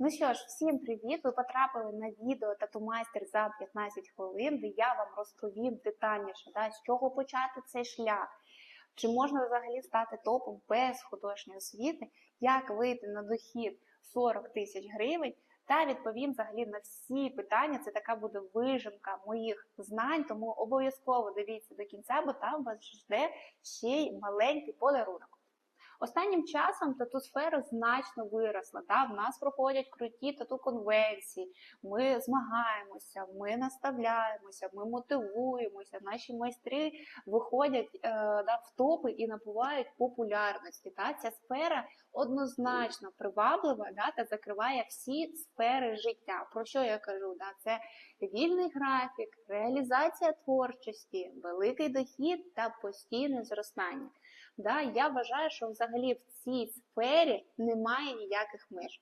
Ну що ж, всім привіт! Ви потрапили на відео Тату-майстер за 15 хвилин, де я вам розповім детальніше, да, з чого почати цей шлях, чи можна взагалі стати топом без художньої освіти, як вийти на дохід 40 тисяч гривень, та відповім взагалі на всі питання. Це така буде вижимка моїх знань, тому обов'язково дивіться до кінця, бо там вас жде ще й маленький подарунок. Останнім часом тату-сфера значно виросла. Да? В нас проходять круті тату-конвенції, ми змагаємося, ми наставляємося, ми мотивуємося. Наші майстри виходять е, да, в топи і набувають популярності. Да? Ця сфера однозначно приваблива да, та закриває всі сфери життя. Про що я кажу? Да? Це вільний графік, реалізація творчості, великий дохід та постійне зростання. Да, Я вважаю, що взагалі в цій сфері немає ніяких меж.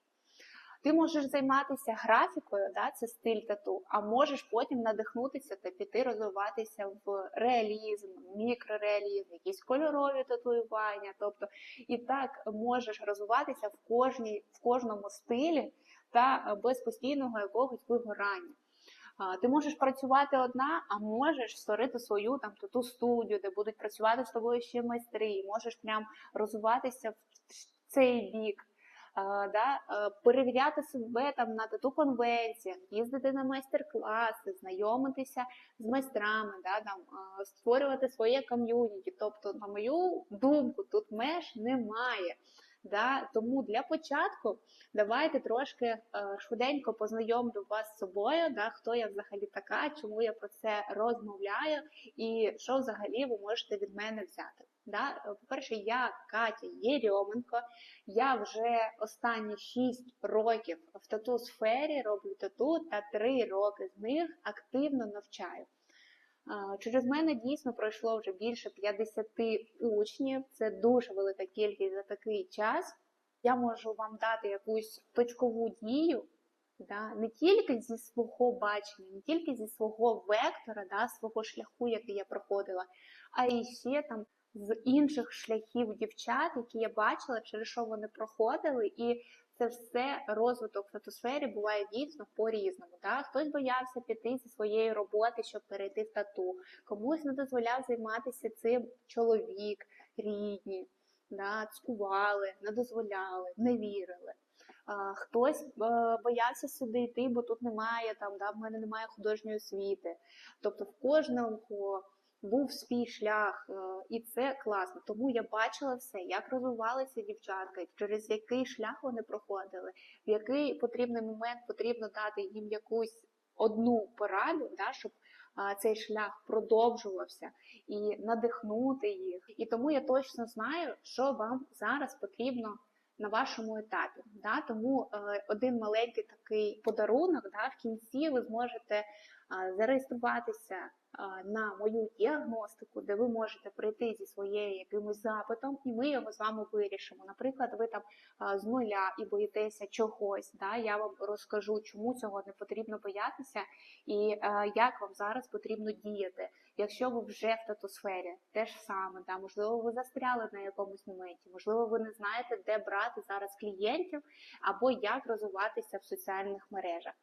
Ти можеш займатися графікою, да, це стиль тату, а можеш потім надихнутися та піти розвиватися в реалізм, мікрореалізм, якісь кольорові татуювання. Тобто і так можеш розвиватися в кожній, в кожному стилі та без постійного якогось вигорання. Ти можеш працювати одна, а можеш створити свою там ту студію, де будуть працювати з тобою ще майстри, можеш прям розвиватися в цей бік. Да, перевіряти себе там на тату конвенціях, їздити на майстер-класи, знайомитися з майстрами, да, там, створювати своє ком'юніті. Тобто, на мою думку, тут меж немає. Да? Тому для початку давайте трошки е, швиденько познайомлю вас з собою, да? хто я взагалі така, чому я про це розмовляю, і що взагалі ви можете від мене взяти. Да? Е, по-перше, я Катя Єрьоменко, я вже останні 6 років в тату сфері роблю тату, та 3 роки з них активно навчаю. Через мене дійсно пройшло вже більше 50 учнів. Це дуже велика кількість за такий час. Я можу вам дати якусь точкову дію, да, не тільки зі свого бачення, не тільки зі свого вектора, да, свого шляху, який я проходила, а і ще там з інших шляхів дівчат, які я бачила, через що вони проходили, і це все розвиток в тату-сфері буває дійсно по-різному. Хтось боявся піти зі своєї роботи, щоб перейти в тату, комусь не дозволяв займатися цим чоловік, рідні, да? цкували, не дозволяли, не вірили. Хтось е, боявся сюди йти, бо тут немає там, да, в мене немає художньої освіти. Тобто в кожного був свій шлях, е, і це класно. Тому я бачила все, як розвивалися дівчатка, через який шлях вони проходили, в який потрібний момент потрібно дати їм якусь одну пораду, да, щоб цей шлях продовжувався і надихнути їх. І тому я точно знаю, що вам зараз потрібно. На вашому етапі, Да? тому е, один маленький такий подарунок, да, в кінці ви зможете е, зареєструватися на мою діагностику, де ви можете прийти зі своєю якимось запитом, і ми його з вами вирішимо. Наприклад, ви там з нуля і боїтеся чогось. Да? Я вам розкажу, чому цього не потрібно боятися, і як вам зараз потрібно діяти. Якщо ви вже в татусфері, те ж саме, да? можливо, ви застряли на якомусь моменті, можливо, ви не знаєте, де брати зараз клієнтів або як розвиватися в соціальних мережах.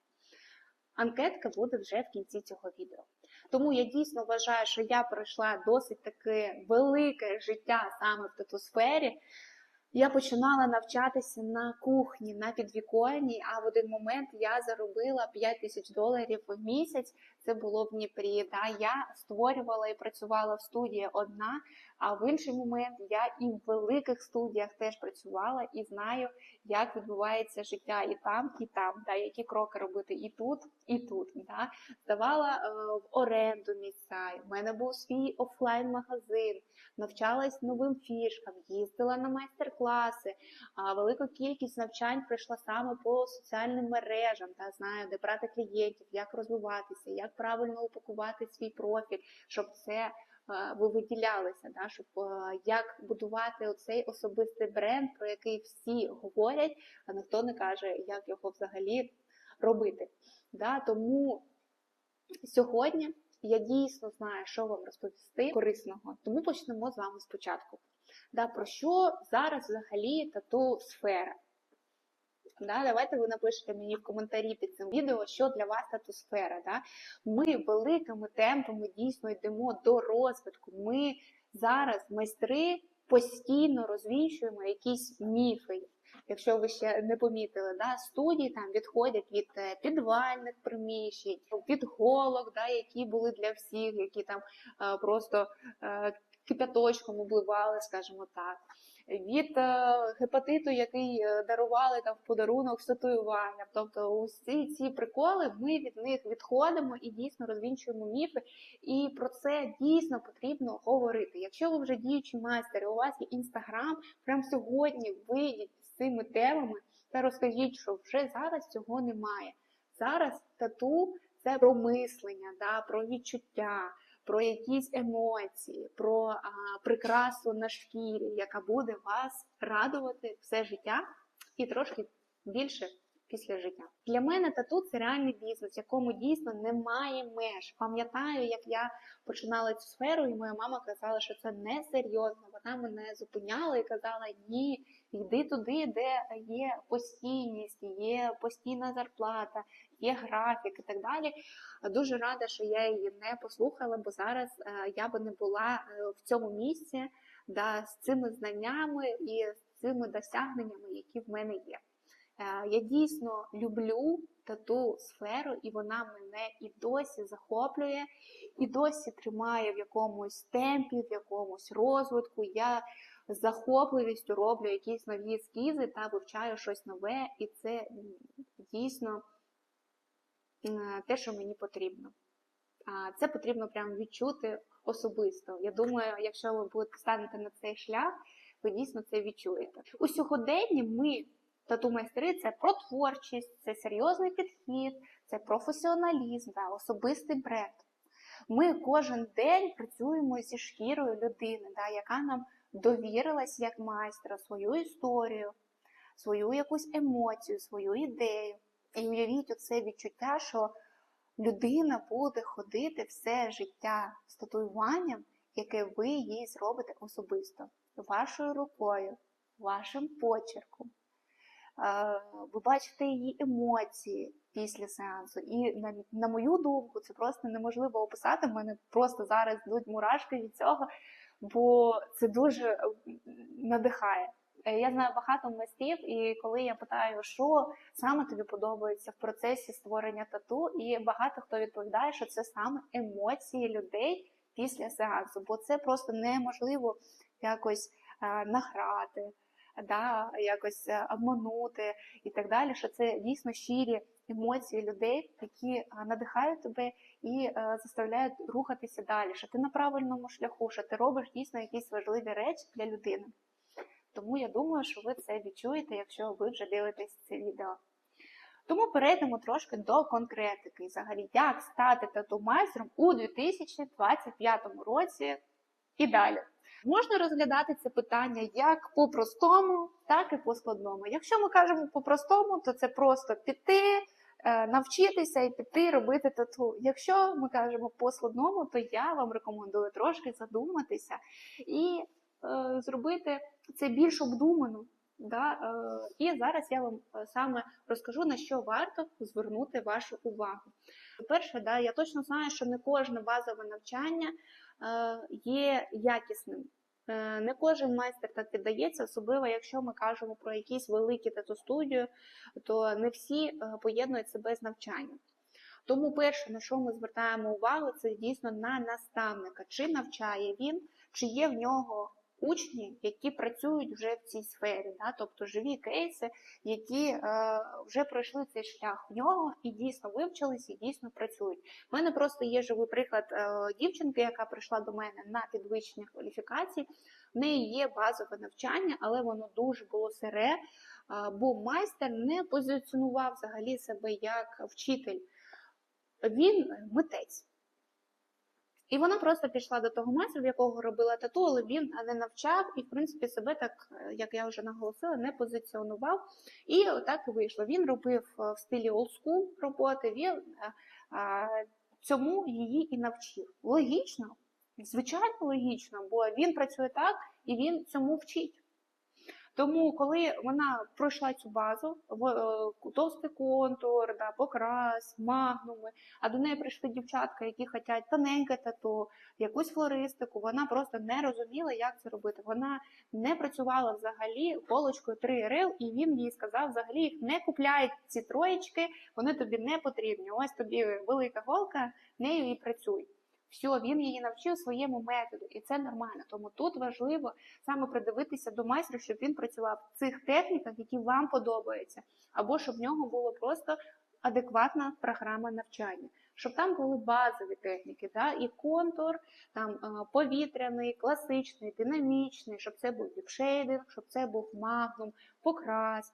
Анкетка буде вже в кінці цього відео. Тому я дійсно вважаю, що я пройшла досить таке велике життя саме в тату-сфері. Я починала навчатися на кухні, на підвіконні, а в один момент я заробила 5 тисяч доларів в місяць. Це було в Дніпрі. Да? Я створювала і працювала в студії одна, а в інший момент я і в великих студіях теж працювала і знаю, як відбувається життя і там, і там, да? які кроки робити і тут, і тут. Да? Здавала е, в оренду місця. У мене був свій офлайн-магазин, навчалась новим фішкам, їздила на майстер-класи. А велика кількість навчань пройшла саме по соціальним мережам, да? знаю, де брати клієнтів, як розвиватися, як правильно упакувати свій профіль, щоб це ви виділялися, да, щоб е, як будувати оцей особистий бренд, про який всі говорять, а ніхто не каже, як його взагалі робити. Да, Тому сьогодні я дійсно знаю, що вам розповісти корисного, тому почнемо з вами спочатку. Да, Про що зараз взагалі тату сфера? Да? Давайте ви напишете мені в коментарі під цим відео, що для вас татусфера. Да? Ми великими темпами дійсно йдемо до розвитку. Ми зараз майстри постійно розвінчуємо якісь міфи. Якщо ви ще не помітили, да, студії там відходять від е, підвальних приміщень, від голок, да, які були для всіх, які там е, просто е, кипяточком обливали, скажімо так. Від е, гепатиту, який е, дарували там в подарунок з татуюванням. Тобто усі ці приколи, ми від них відходимо і дійсно розвінчуємо міфи. І про це дійсно потрібно говорити. Якщо ви вже діючий майстер, і у вас є інстаграм, прямо сьогодні вийдіть з цими темами та розкажіть, що вже зараз цього немає. Зараз тату це про мислення, да, про відчуття, про якісь емоції, про а, прикрасу на шкірі, яка буде вас радувати все життя і трошки більше після життя. Для мене тату це реальний бізнес, якому дійсно немає меж. Пам'ятаю, як я починала цю сферу, і моя мама казала, що це не серйозно. Вона мене зупиняла і казала: ні, йди туди, де є постійність, є постійна зарплата, є графік і так далі. Дуже рада, що я її не послухала, бо зараз е, я би не була е, в цьому місці да, з цими знаннями і з цими досягненнями, які в мене є. Е, Я дійсно люблю тату сферу, і вона мене і досі захоплює, і досі тримає в якомусь темпі, в якомусь розвитку. Я з захопливістю роблю якісь нові ескізи та вивчаю щось нове, і це дійсно те, що мені потрібно. Це потрібно прям відчути особисто. Я думаю, якщо ви будете станете на цей шлях, ви дійсно це відчуєте. У сьогоденні ми, тату-майстри, це про творчість, це серйозний підхід, це професіоналізм, да, особистий бренд. Ми кожен день працюємо зі шкірою людини, да, яка нам довірилась як майстра свою історію, свою якусь емоцію, свою ідею. І уявіть оце відчуття, що людина буде ходити все життя з татуюванням, яке ви їй зробите особисто, вашою рукою, вашим почерком. Е, Ви бачите її емоції після сеансу. І на, на мою думку, це просто неможливо описати. В мене просто зараз йдуть мурашки від цього, бо це дуже надихає. Е, Я знаю багато майстрів, і коли я питаю, що саме тобі подобається в процесі створення тату, і багато хто відповідає, що це саме емоції людей після сеансу, бо це просто неможливо якось е, награти, да, якось е, обманути і так далі. Що це дійсно щирі емоції людей, які надихають тебе і заставляють рухатися далі. Що ти на правильному шляху, що ти робиш дійсно якісь важливі речі для людини. Тому я думаю, що ви це відчуєте, якщо ви вже дивитесь це відео. Тому перейдемо трошки до конкретики. Взагалі, як стати тату-майстром у 2025 році і далі. Можна розглядати це питання як по-простому, так і по-складному. Якщо ми кажемо по-простому, то це просто піти, е, навчитися і піти робити тату. Якщо ми кажемо по-складному, то я вам рекомендую трошки задуматися і зробити це більш обдумано. Да? Е, і зараз я вам е, саме розкажу, на що варто звернути вашу увагу. По-перше, да, я точно знаю, що не кожне базове навчання е, є якісним. Е, Не кожен майстер так піддається, особливо якщо ми кажемо про якісь великі тату-студію, то не всі е, поєднують себе з навчанням. Тому перше, на що ми звертаємо увагу, це дійсно на наставника, чи навчає він, чи є в нього учні, які працюють вже в цій сфері, да? тобто живі кейси, які е, вже пройшли цей шлях в нього і дійсно вивчились, і дійсно працюють. У мене просто є живий приклад е, дівчинки, яка прийшла до мене на підвищення кваліфікації. В неї є базове навчання, але воно дуже було сире, е, бо майстер не позиціонував взагалі себе як вчитель. Він митець. І вона просто пішла до того майстра, в якого робила тату, але він не навчав і, в принципі, себе так, е, як я вже наголосила, не позиціонував. І отак і вийшло. Він робив е, в стилі олдскул роботи, він е, цьому її і навчив. Логічно, звичайно, логічно, бо він працює так і він цьому вчить. Тому, коли вона пройшла цю базу, в е, товстий контур, да, покрас, магнуми, а до неї прийшли дівчатка, які хочуть тоненьке тату, якусь флористику, вона просто не розуміла, як це робити. Вона не працювала взагалі полочкою 3 РЛ, і він їй сказав, взагалі їх не купляй ці троєчки, вони тобі не потрібні. Ось тобі велика голка, нею і працюй. Все, він її навчив своєму методу, і це нормально. Тому тут важливо саме придивитися до майстра, щоб він працював в цих техніках, які вам подобаються, або щоб в нього була просто адекватна програма навчання, щоб там були базові техніки, да, і контур, там е, повітряний, класичний, динамічний, щоб це був діпшейдинг, щоб це був магнум, покрас.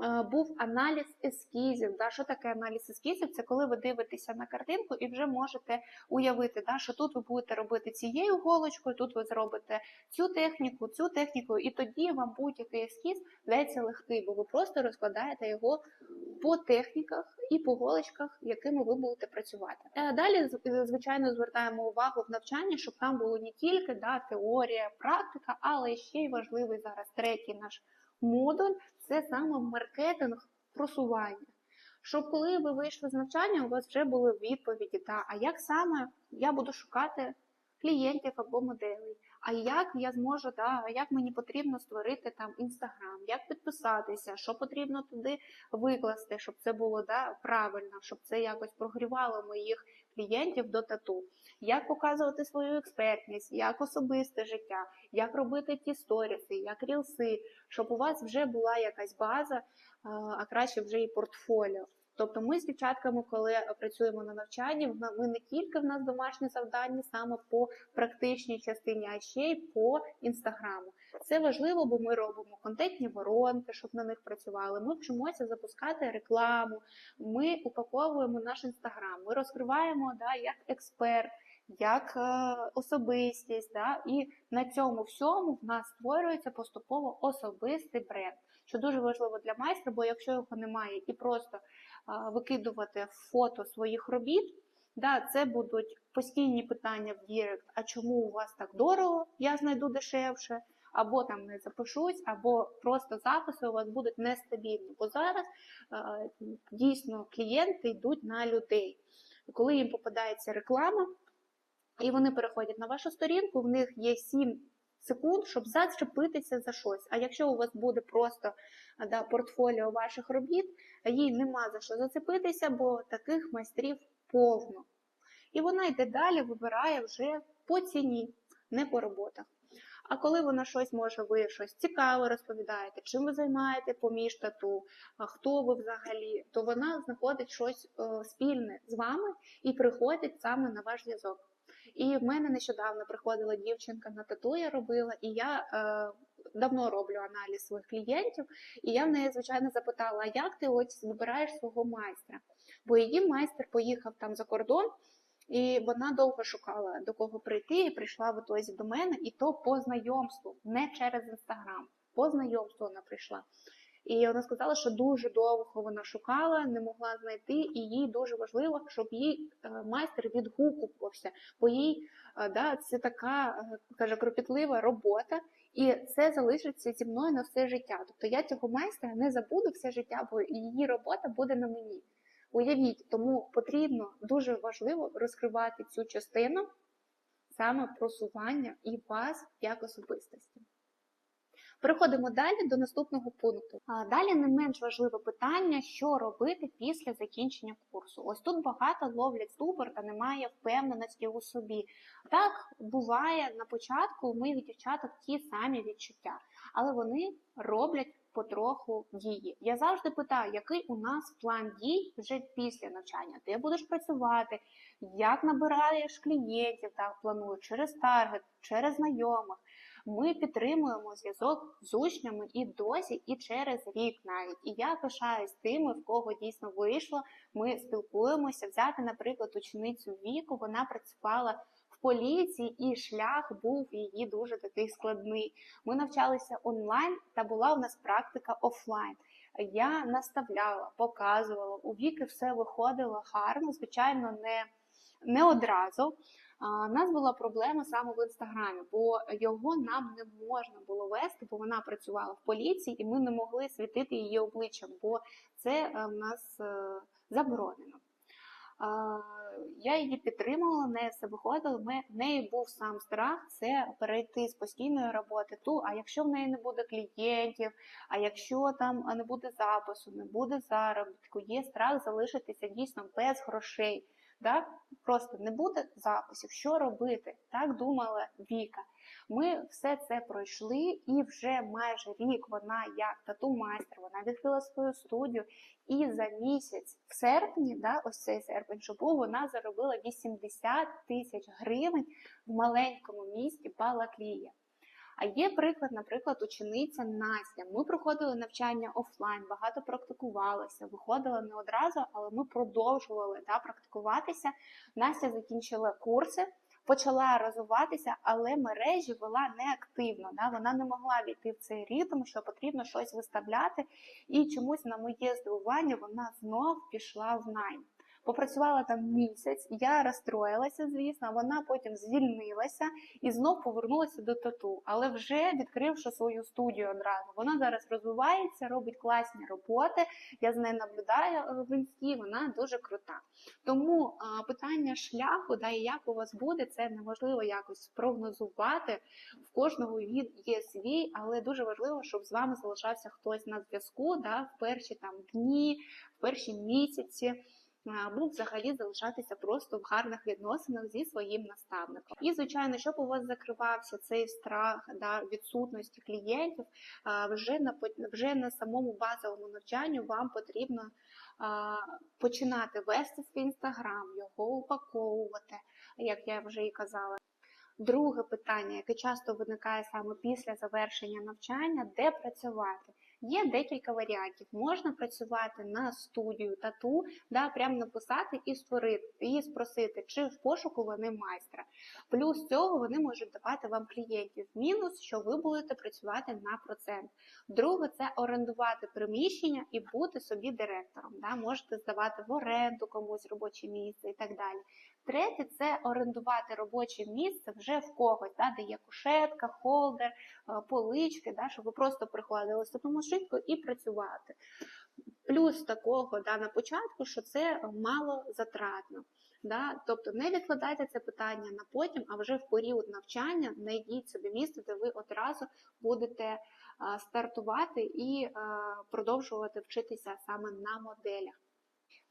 Е, Був аналіз ескізів. Да? Що таке аналіз ескізів? Це коли ви дивитеся на картинку і вже можете уявити, да, що тут ви будете робити цією голочкою, тут ви зробите цю техніку, цю техніку, і тоді вам будь-який ескіз дається легкий, бо ви просто розкладаєте його по техніках і по голочках, якими ви будете працювати. Е, Далі, звичайно, звертаємо увагу в навчанні, щоб там було не тільки да, теорія, практика, але ще й важливий зараз третій наш модуль це саме маркетинг просування. Щоб коли ви вийшли з навчання, у вас вже були відповіді, та, а як саме я буду шукати клієнтів або моделей, а як я зможу, да, як мені потрібно створити там інстаграм, як підписатися, що потрібно туди викласти, щоб це було да, правильно, щоб це якось прогрівало моїх клієнтів до тату, як показувати свою експертність, як особисте життя, як робити ті сторіси, як рілси, щоб у вас вже була якась база, а краще вже і портфоліо. Тобто ми з дівчатками, коли працюємо на навчанні, ми не тільки в нас домашні завдання саме по практичній частині, а ще й по інстаграму. Це важливо, бо ми робимо контентні воронки, щоб на них працювали. Ми вчимося запускати рекламу. Ми упаковуємо наш інстаграм. Ми розкриваємо да, як експерт, як е, особистість. Да, і на цьому всьому в нас створюється поступово особистий бренд, що дуже важливо для майстра, бо якщо його немає і просто викидувати фото своїх робіт. Да, це будуть постійні питання в Дірект, а чому у вас так дорого, я знайду дешевше, або там не запишусь, або просто записи у вас будуть нестабільні. Бо зараз дійсно клієнти йдуть на людей. Коли їм попадається реклама, і вони переходять на вашу сторінку, в них є 7 секунд, щоб зачепитися за щось. А якщо у вас буде просто да, портфоліо ваших робіт, їй нема за що зацепитися, бо таких майстрів повно. І вона йде далі, вибирає вже по ціні, не по роботах. А коли вона щось може, ви щось цікаве розповідаєте, чим ви займаєте поміж тату, хто ви взагалі, то вона знаходить щось е, спільне з вами і приходить саме на ваш зв'язок. І в мене нещодавно приходила дівчинка на тату, я робила, і я е, давно роблю аналіз своїх клієнтів, і я в неї, звичайно, запитала, а як ти ось вибираєш свого майстра? Бо її майстер поїхав там за кордон, і вона довго шукала до кого прийти, і прийшла в ітозі до мене, і то по знайомству, не через інстаграм. По знайомству вона прийшла. І вона сказала, що дуже довго вона шукала, не могла знайти, і їй дуже важливо, щоб їй е, майстер відгукувався, бо їй е, да, це така е, каже кропітлива робота, і це залишиться зі мною на все життя. Тобто я цього майстра не забуду все життя, бо її робота буде на мені. Уявіть, тому потрібно дуже важливо розкривати цю частину саме просування і вас як особистості. Переходимо далі до наступного пункту. Далі не менш важливе питання, що робити після закінчення курсу. Ось тут багато ловлять ступор та немає впевненості у собі. Так буває на початку у моїх дівчаток ті самі відчуття, але вони роблять потроху дії. Я завжди питаю, який у нас план дій вже після навчання, де будеш працювати, як набираєш клієнтів, так планую через таргет, через знайомих. Ми підтримуємо зв'язок з учнями і досі, і через рік навіть. І я пишаюсь тими, в кого дійсно вийшло. Ми спілкуємося. Взяти, наприклад, ученицю віку, вона працювала поліції, і шлях був її дуже такий складний. Ми навчалися онлайн, та була у нас практика офлайн. Я наставляла, показувала, у віки все виходило гарно, звичайно, не, не одразу. У нас була проблема саме в інстаграмі, бо його нам не можна було вести, бо вона працювала в поліції, і ми не могли світити її обличчям, бо це е, в нас е, заборонено. Я її підтримувала, в неї все виходило. В неї був сам страх це перейти з постійної роботи ту. А якщо в неї не буде клієнтів, а якщо там не буде запису, не буде заробітку, є страх залишитися дійсно без грошей. Так? Просто не буде записів, що робити? Так думала Віка. Ми все це пройшли, і вже майже рік вона, як тату-майстер, вона відкрила свою студію. І за місяць, в серпні, да, ось цей серпень, що був, вона заробила 80 тисяч гривень в маленькому місті Балаклія. А є приклад, наприклад, учениця Настя. Ми проходили навчання офлайн, багато практикувалися, виходили не одразу, але ми продовжували да, практикуватися. Настя закінчила курси, почала розвиватися, але мережі вела неактивно. Да? Вона не могла війти в цей ритм, що потрібно щось виставляти. І чомусь, на моє здивування, вона знов пішла в найм. Попрацювала там місяць, я розстроїлася, звісно, вона потім звільнилася і знов повернулася до тату, але вже відкривши свою студію одразу. Вона зараз розвивається, робить класні роботи. Я з нею наблюдаю е, в інсті, вона дуже крута. Тому а, питання шляху, да, і як у вас буде, це неможливо якось спрогнозувати. В кожного він є свій, але дуже важливо, щоб з вами залишався хтось на зв'язку да, в перші там дні, в перші місяці або взагалі залишатися просто в гарних відносинах зі своїм наставником. І, звичайно, щоб у вас закривався цей страх да, відсутності клієнтів, вже на вже на самому базовому навчанню вам потрібно починати вести свій інстаграм, його упаковувати, як я вже і казала. Друге питання, яке часто виникає саме після завершення навчання, де працювати. Є декілька варіантів. Можна працювати на студію тату, да, прямо написати і створити, і спросити, чи в пошуку вони майстра. Плюс цього вони можуть давати вам клієнтів. Мінус, що ви будете працювати на процент. Друге, це орендувати приміщення і бути собі директором. Да, Можете здавати в оренду комусь робоче місце і так далі. Третє це орендувати робоче місце вже в когось, да, де є кушетка, холдер, е, полички, да, щоб ви просто приходили таку машинку і працювати. Плюс такого да, на початку, що це мало затратно. Да? Тобто не відкладайте це питання на потім, а вже в період навчання знайдіть собі місце, де ви одразу будете а, стартувати і а, продовжувати вчитися саме на моделях.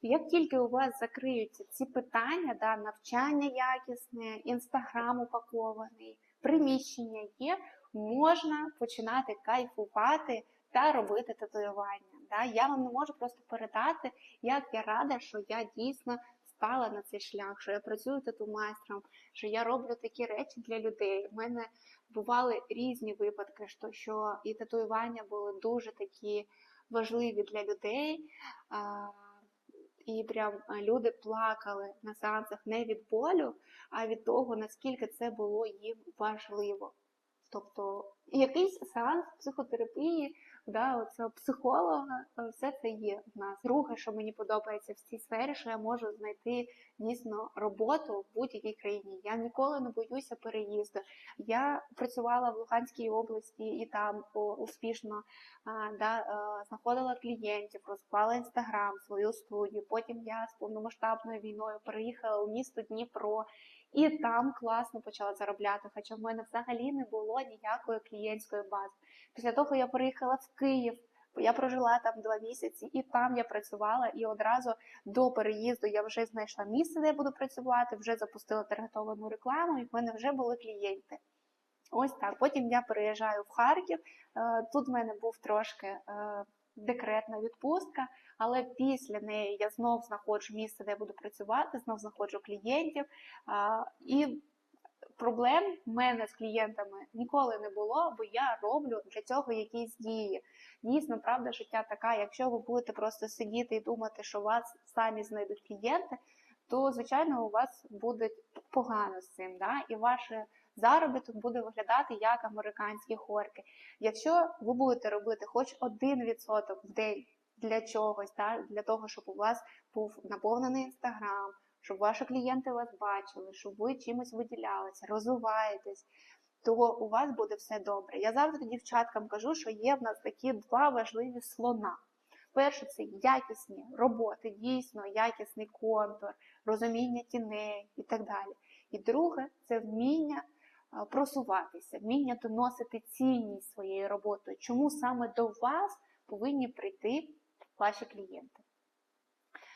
Як тільки у вас закриються ці питання, да, навчання якісне, інстаграм упакований, приміщення є, можна починати кайфувати та робити татуювання. Да. Я вам не можу просто передати, як я рада, що я дійсно стала на цей шлях, що я працюю тату-майстром, що я роблю такі речі для людей. У мене бували різні випадки, що і татуювання були дуже такі важливі для людей. І прям люди плакали на сеансах не від болю, а від того, наскільки це було їм важливо. Тобто якийсь сеанс психотерапії да, оцього психолога, е, все це є в нас. Друге, що мені подобається в цій сфері, що я можу знайти дійсно роботу в будь-якій країні. Я ніколи не боюся переїзду. Я працювала в Луганській області і там успішно да, е, знаходила клієнтів, розклала інстаграм, свою студію. Потім я з повномасштабною війною переїхала у місто Дніпро. І там класно почала заробляти, хоча в мене взагалі не було ніякої клієнтської бази. Після того я приїхала в Київ, я прожила там два місяці, і там я працювала. І одразу до переїзду я вже знайшла місце, де я буду працювати, вже запустила таргетовану рекламу, і в мене вже були клієнти. Ось так. Потім я переїжджаю в Харків. Е, тут в мене був трошки е, декретна відпустка, але після неї я знов знаходжу місце, де я буду працювати, знов знаходжу клієнтів. І проблем в мене з клієнтами ніколи не було, бо я роблю для цього якісь дії. Дійсно, правда, життя така. Якщо ви будете просто сидіти і думати, що вас самі знайдуть клієнти, то звичайно у вас буде погано з цим. Да? І ваше заробіток буде виглядати як американські хорки. Якщо ви будете робити хоч 1% в день для чогось, да? для того, щоб у вас був наповнений інстаграм щоб ваші клієнти вас бачили, щоб ви чимось виділялися, розвиваєтесь, то у вас буде все добре. Я завжди дівчаткам кажу, що є в нас такі два важливі слона. Перше, це якісні роботи, дійсно якісний контур, розуміння тіней і так далі. І друге, це вміння просуватися, вміння доносити цінність своєю роботою. Чому саме до вас повинні прийти ваші клієнти?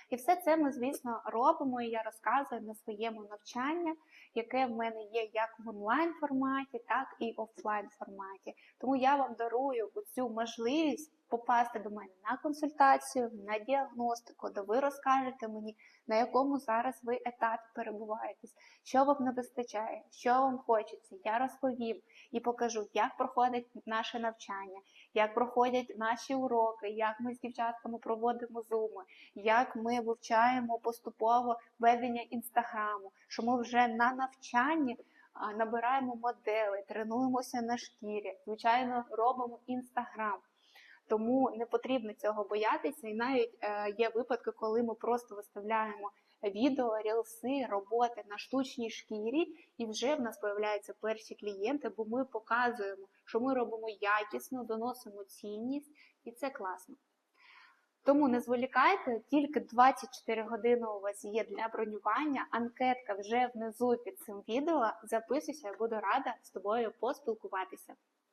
І все це ми, звісно, робимо, і я розказую на своєму навчанні, яке в мене є як в онлайн форматі, так і офлайн форматі. Тому я вам дарую цю можливість попасти до мене на консультацію, на діагностику, де ви розкажете мені, на якому зараз ви етапі перебуваєтесь, що вам не вистачає, що вам хочеться. Я розповім і покажу, як проходить наше навчання, як проходять наші уроки, як ми з дівчатками проводимо зуми, як ми вивчаємо поступово ведення інстаграму, що ми вже на навчанні. Набираємо модели, тренуємося на шкірі, звичайно, робимо інстаграм. Тому не потрібно цього боятися. І навіть е, є випадки, коли ми просто виставляємо відео, рілси, роботи на штучній шкірі, і вже в нас з'являються перші клієнти, бо ми показуємо, що ми робимо якісно, доносимо цінність, і це класно. Тому не зволікайте, тільки 24 години у вас є для бронювання. Анкетка вже внизу під цим відео. Записуйся, я буду рада з тобою поспілкуватися.